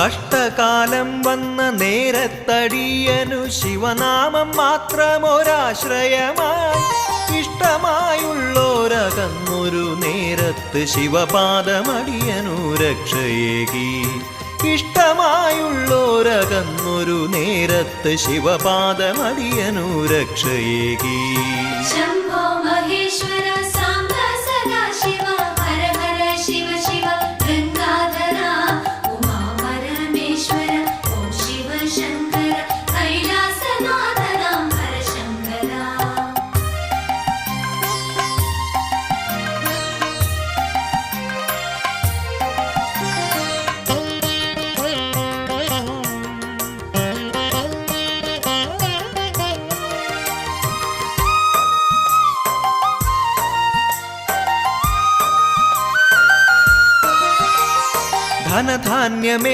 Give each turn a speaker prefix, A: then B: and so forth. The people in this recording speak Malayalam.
A: കഷ്ടകാലം വന്ന നേരത്തടിയനു ശിവനാമം മാത്രമൊരാശ്രയമായി. ഇഷ്ടമായുള്ളോരകന്നൊരു നേരത്ത് ശിവപാദമടിയനു രക്ഷയേകി. ഇഷ്ടമായുള്ളോരകന്നൊരു നേരത്ത് ശിവപാദമടിയനു രക്ഷയേകി. ధనధాన్యమే.